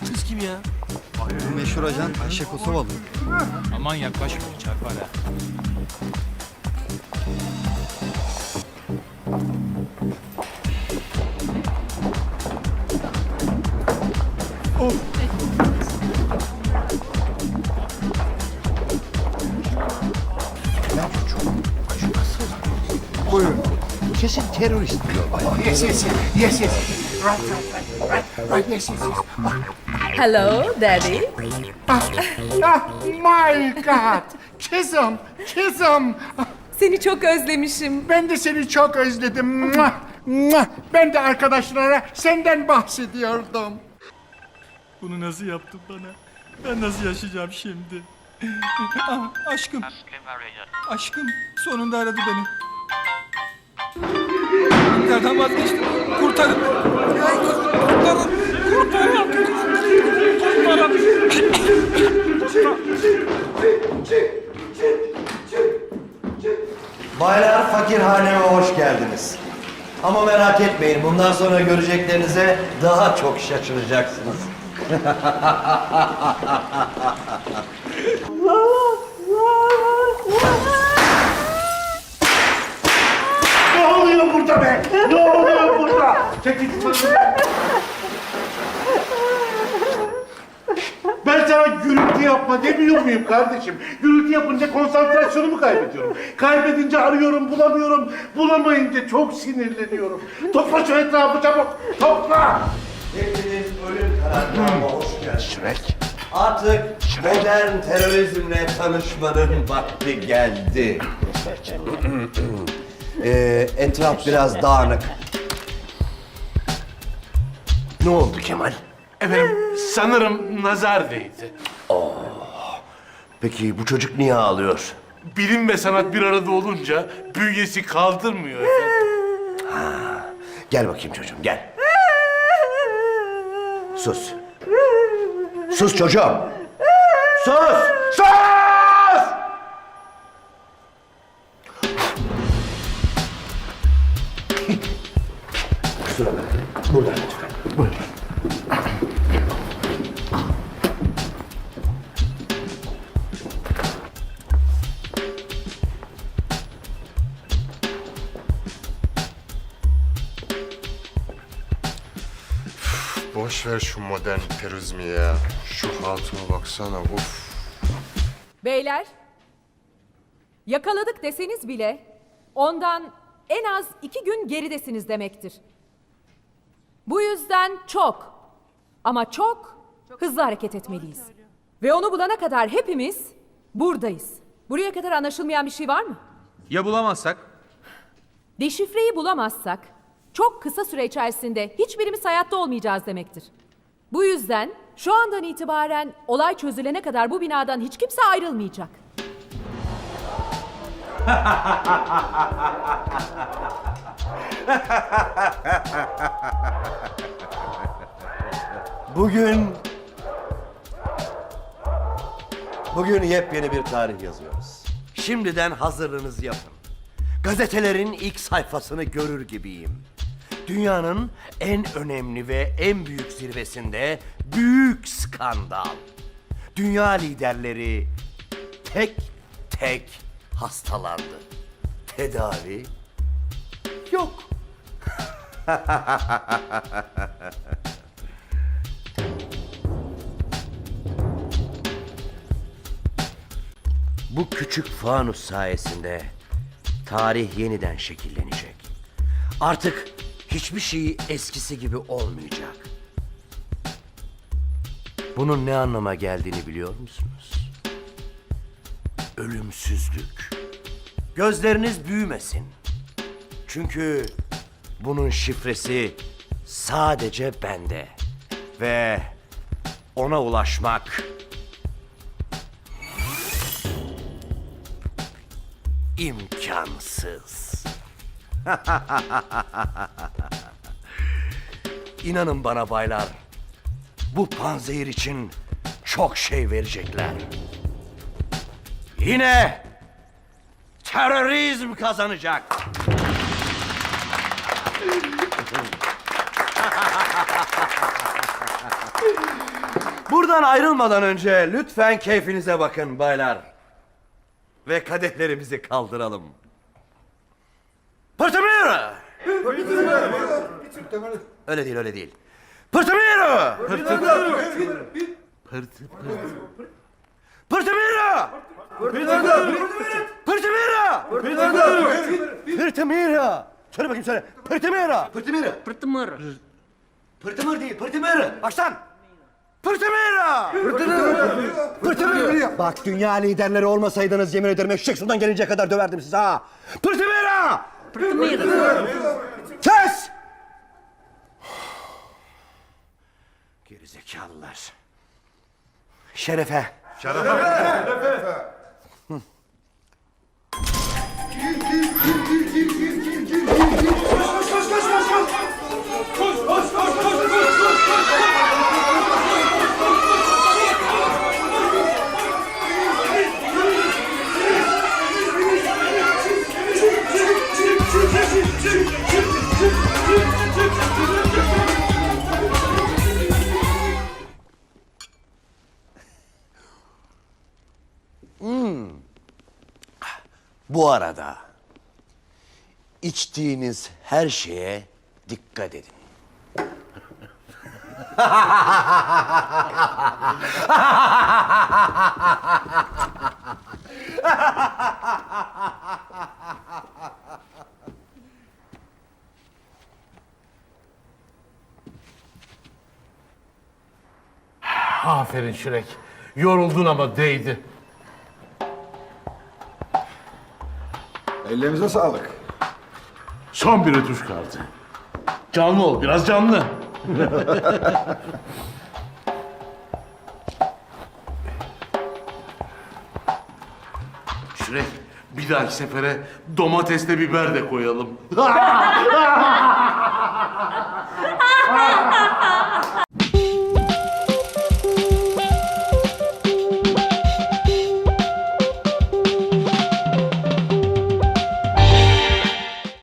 Kız kim ya? Bu meşhur ajan Ayşe Kosovalı. Aman yaklaşma çarpar ha. Kesin terörist. Yes, yes, yes, yes, yes. Right, right, right, right, right, yes, yes, yes. Hello, Daddy. Ah, ah, my God. Kızım, kızım. Seni çok özlemişim. Ben de seni çok özledim. Ben de arkadaşlara senden bahsediyordum. Bunu nasıl yaptın bana? Ben nasıl yaşayacağım şimdi? Ah, aşkım. Aşkım sonunda aradı beni. Nereden vazgeçtim? Kurtarın. Kurtarın. Kurtarın. Kurtarın. Baylar fakirhaneme hoş geldiniz. Ama merak etmeyin bundan sonra göreceklerinize daha çok şaşıracaksınız. Ne burada? Çekil Ben sana gürültü yapma demiyor muyum kardeşim? Gürültü yapınca konsantrasyonumu kaybediyorum. Kaybedince arıyorum, bulamıyorum. Bulamayınca çok sinirleniyorum. Topla şu etrafı çabuk. Topla! Hepiniz ölüm karargahıma hoş geldiniz. Şirek. Artık modern terörizmle tanışmanın vakti geldi. ee, etraf biraz dağınık. Ne oldu Kemal? Efendim sanırım nazar değdi. Peki bu çocuk niye ağlıyor? Bilim ve sanat bir arada olunca bünyesi kaldırmıyor efendim. Gel bakayım çocuğum gel. Sus. Sus çocuğum. Sus. Sus! Boş ver şu modern terörizmi ya. Şu hatuna baksana uf. Beyler, yakaladık deseniz bile ondan en az iki gün geridesiniz demektir. Bu yüzden çok ama çok hızlı hareket etmeliyiz. Ve onu bulana kadar hepimiz buradayız. Buraya kadar anlaşılmayan bir şey var mı? Ya bulamazsak? Deşifreyi bulamazsak çok kısa süre içerisinde hiçbirimiz hayatta olmayacağız demektir. Bu yüzden şu andan itibaren olay çözülene kadar bu binadan hiç kimse ayrılmayacak. Bugün... Bugün yepyeni bir tarih yazıyoruz. Şimdiden hazırlığınızı yapın. Gazetelerin ilk sayfasını görür gibiyim. Dünyanın en önemli ve en büyük zirvesinde büyük skandal. Dünya liderleri tek tek hastalandı. Tedavi yok. Bu küçük fanus sayesinde tarih yeniden şekillenecek. Artık hiçbir şey eskisi gibi olmayacak. Bunun ne anlama geldiğini biliyor musunuz? Ölümsüzlük. Gözleriniz büyümesin. Çünkü bunun şifresi sadece bende. Ve ona ulaşmak imkansız. İnanın bana baylar, bu panzehir için çok şey verecekler. Yine terörizm kazanacak. Buradan ayrılmadan önce lütfen keyfinize bakın baylar. Ve kadehlerimizi kaldıralım. Pırtımira! Öyle değil, öyle değil. Pırtımira! Pırtımira! Pırtımira! Pırtımira! Pırtımira! Söyle bakayım söyle. Pırtımira! Pırtımira! Pırtımır. Pırtımır değil, pırtımır. Baştan. Pırtımira! Bak dünya liderleri olmasaydınız yemin ederim eşek sudan gelinceye kadar döverdim sizi ha. Pırtımira! Pırtımır. Kes! Gerizekalılar. Şerefe. Bu arada içtiğiniz her şeye dikkat edin. Aferin Şirek. Yoruldun ama değdi. Ellerinize sağlık. Son bir ötüş kaldı. Canlı ol, biraz canlı. Şirek, bir dahaki sefere domatesle biber de koyalım.